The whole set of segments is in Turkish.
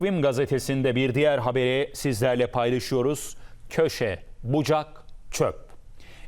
Takvim gazetesinde bir diğer haberi sizlerle paylaşıyoruz. Köşe, bucak, çöp.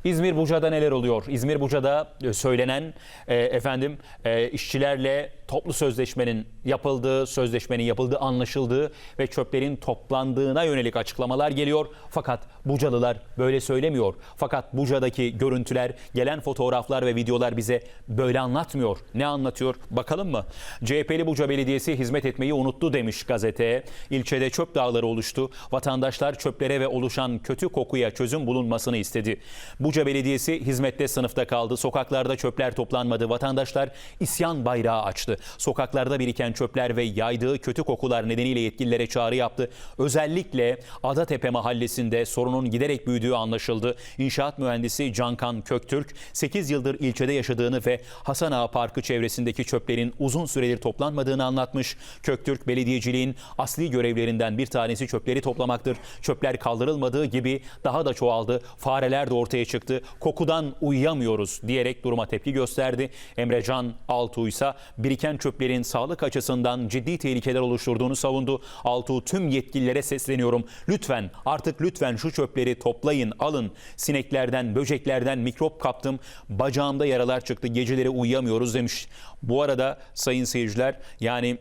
İzmir Buca'da neler oluyor? İzmir Buca'da e, söylenen e, efendim e, işçilerle toplu sözleşmenin yapıldığı, sözleşmenin yapıldığı anlaşıldığı ve çöplerin toplandığına yönelik açıklamalar geliyor. Fakat Bucalılar böyle söylemiyor. Fakat Buca'daki görüntüler, gelen fotoğraflar ve videolar bize böyle anlatmıyor. Ne anlatıyor? Bakalım mı? CHP'li Buca Belediyesi hizmet etmeyi unuttu demiş gazeteye. İlçede çöp dağları oluştu. Vatandaşlar çöplere ve oluşan kötü kokuya çözüm bulunmasını istedi. Buca Belediyesi hizmette sınıfta kaldı. Sokaklarda çöpler toplanmadı. Vatandaşlar isyan bayrağı açtı. Sokaklarda biriken çöpler ve yaydığı kötü kokular nedeniyle yetkililere çağrı yaptı. Özellikle Adatepe mahallesinde sorunun giderek büyüdüğü anlaşıldı. İnşaat mühendisi Cankan Köktürk 8 yıldır ilçede yaşadığını ve Hasan Ağa Parkı çevresindeki çöplerin uzun süredir toplanmadığını anlatmış. Köktürk belediyeciliğin asli görevlerinden bir tanesi çöpleri toplamaktır. Çöpler kaldırılmadığı gibi daha da çoğaldı. Fareler de ortaya çıktı. Kokudan uyuyamıyoruz diyerek duruma tepki gösterdi. Emrecan Altuğ ise biriken çöplerin sağlık açısından ciddi tehlikeler oluşturduğunu savundu. Altuğ tüm yetkililere sesleniyorum. Lütfen artık lütfen şu çöpleri toplayın, alın. Sineklerden, böceklerden mikrop kaptım. Bacağımda yaralar çıktı. Geceleri uyuyamıyoruz demiş. Bu arada sayın seyirciler yani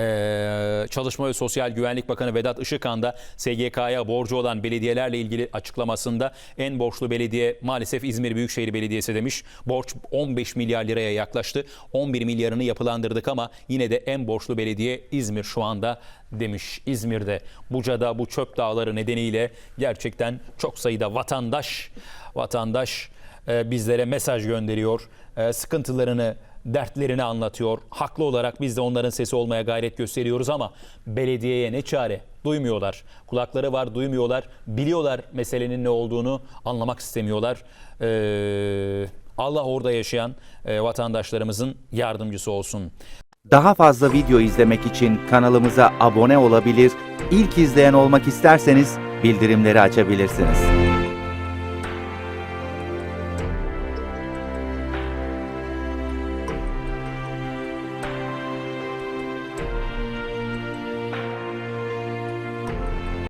ee, Çalışma ve Sosyal Güvenlik Bakanı Vedat Işıkhan da SGK'ya borcu olan belediyelerle ilgili açıklamasında en borçlu belediye maalesef İzmir Büyükşehir Belediyesi demiş. Borç 15 milyar liraya yaklaştı. 11 milyarını yapılandırdık ama yine de en borçlu belediye İzmir şu anda demiş. İzmir'de Buca'da bu çöp dağları nedeniyle gerçekten çok sayıda vatandaş vatandaş bizlere mesaj gönderiyor. E, sıkıntılarını dertlerini anlatıyor. Haklı olarak biz de onların sesi olmaya gayret gösteriyoruz ama belediyeye ne çare? Duymuyorlar. Kulakları var duymuyorlar. Biliyorlar meselenin ne olduğunu anlamak istemiyorlar. Ee, Allah orada yaşayan e, vatandaşlarımızın yardımcısı olsun. Daha fazla video izlemek için kanalımıza abone olabilir, ilk izleyen olmak isterseniz bildirimleri açabilirsiniz.